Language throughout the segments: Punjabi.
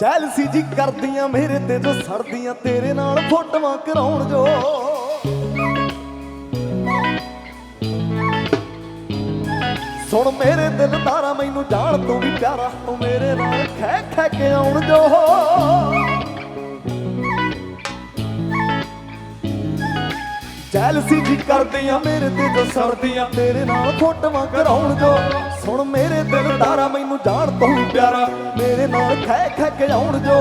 ਜੈਲਸੀ ਜੀ ਕਰਦੀਆਂ, ਮੇਰੇ ਤੇ ਜੋ ਸੜਦੀਆਂ ਤੇਰੇ ਨਾਲ ਫੋਟੋਆਂ ਕਰਾਉਣ ਜੋ। ਸੁਣ ਮੇਰੇ ਦਿਲ ਤਾਰਾ, ਮੈਨੂੰ ਜਾਣ ਤੂੰ ਵੀ ਪਿਆਰਾ, ਤੂੰ ਮੇਰੇ ਨਾਲ ਖੈ ਖੈ ਕੇ ਆਉਣ ਜੋ। ਜੈਲਸੀ ਜੀ ਕਰਦੀਆਂ, ਮੇਰੇ ਤੇ ਜੋ ਸੜਦੀਆਂ ਤੇਰੇ ਨਾਲ ਫੋਟੋਆਂ ਕਰਾਉਣ ਜੋ। ਸੁਣ ਮੇਰੇ ਦਿਲ ਤਾਰਾ, ਮੈਨੂੰ ਜਾਣ ਤੋਂ ਪਿਆਰਾ। ਮੇਰੇ ਨਾਲ ਖੈ ਖੈ ਕੇ ਆਉਣ ਜੋ।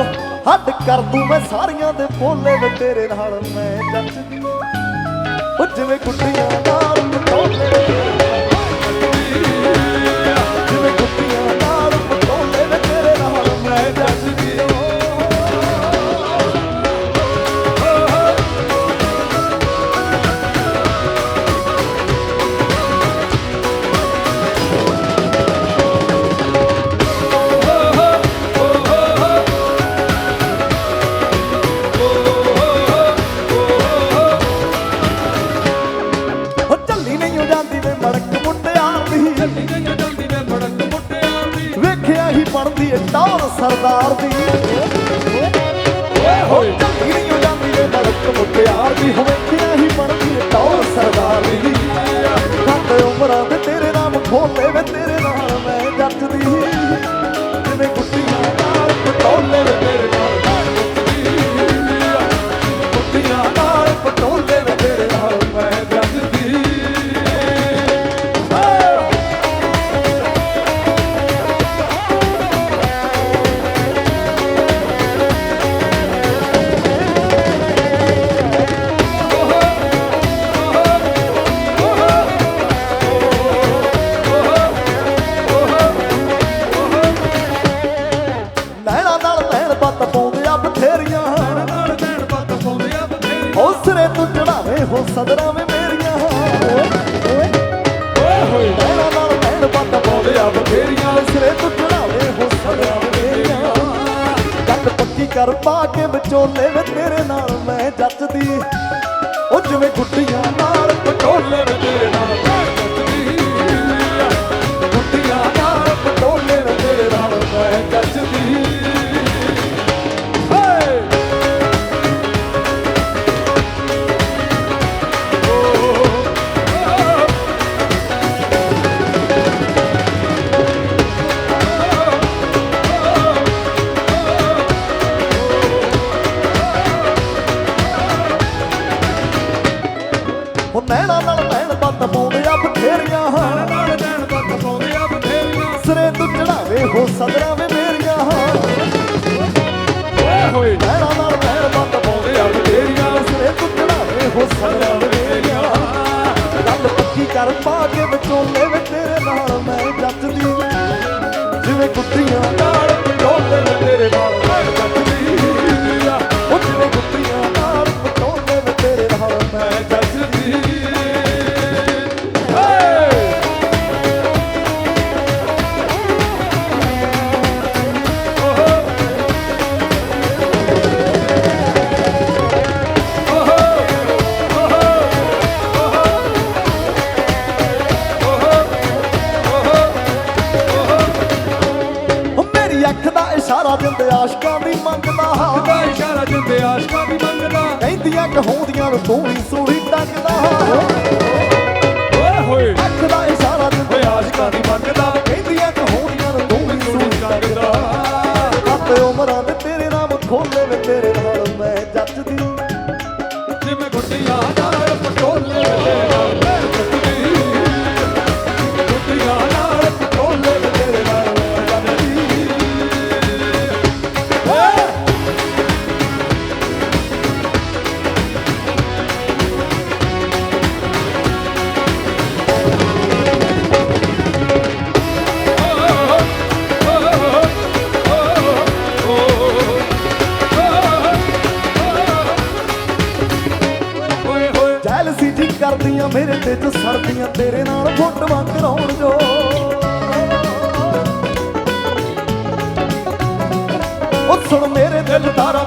ਹੱਡ ਕਰ ਦੂੰ ਮੈਂ ਸਾਰੀਆਂ ਦੇ ਬੋਲੇ ਵੇ ਤੇਰੇ ਨਾਲ, ਮੈਂ ਜੱਜਦੀ ਉਹ ਜਿਵੇਂ ਗੁੱਡੀਆਂ ਨਾਲ ਪਟੋਲੇ ਟੌਰ ਸਰਦਾਰ ਦੀ। ਓਏ ਝੱਲੀ ਨਹੀਂ ਹੋ ਜਾਂਦੀ ਵੇ ਮੜਕ ਦੀ ਹੋ ਸਦਰਾਂ ਵੇ ਮੇਰੀਆਂ। ਨੈਣਾ ਨਾਲ ਨੈਣ ਬੱਤ ਪਾਉਂਦੇ ਆ ਬਥੇਰੀਆਂ। ਸਿਰੇ ਤੂੰ ਚੜਾਵੇ ਹੋ ਸਦਰਾਂ ਵੇ ਮੇਰੀਆਂ। ਗੱਲ ਪੱਕੀ ਕਰ ਪਾ ਕੇ ਵਿਚੋਲੇ ਵੇ ਤੇਰੇ ਨਾਲ ਮੈਂ ਜੱਜਦੀ ਉਹ ਜਿਵੇਂ ਗੁੱਡੀਆਂ ਉਹ ਨੈਣਾ ਨਾਲ ਨੈਣ ਬੱਤ ਪਾਉਂਦੇ ਆ ਬਥੇਰੀਆਂ। ਸਿਰੇ ਤੂੰ ਚੜਾਵੇ ਹੋ ਸਦਰਾਂ ਵੇ ਮੇਰੀਆਂ। ਨੈਣਾ ਨਾਲ ਨੈਣ ਬੱਤ ਕਹਿੰਦੀਆਂ ਕਹੋਂਦੀਆਂ ਨੂੰ ਹੀ ਸੂਲੀ ਟੰਗਦਾ ਅੱਖ ਦਾ ਇਸ਼ਾਰਾ ਦਿੰਦੇ। ਆਸ਼ਕਾਂ ਦੀ ਮੰਗਦਾ ਕਹਿੰਦੀਆਂ ਕਹੋਂਦੀਆਂ ਨੂੰ ਹੀ ਸੂਲੀ ਟੰਗਦਾ ਹੱਥ ਉਮਰਾਂ ਦੇ ਤੇਰੇ ਨਾਮ ਖੋਲੇ ਜੀ ਮੇਰੇ ਤੇ ਜੋ ਸਰਦੀਆਂ, ਤੇਰੇ ਨਾਲ ਫੋਟੋਆਂ ਕਰਾਉਣ ਜੋ। ਉਹ ਸੁਣ ਮੇਰੇ ਦਿਲ ਤਾਰਾ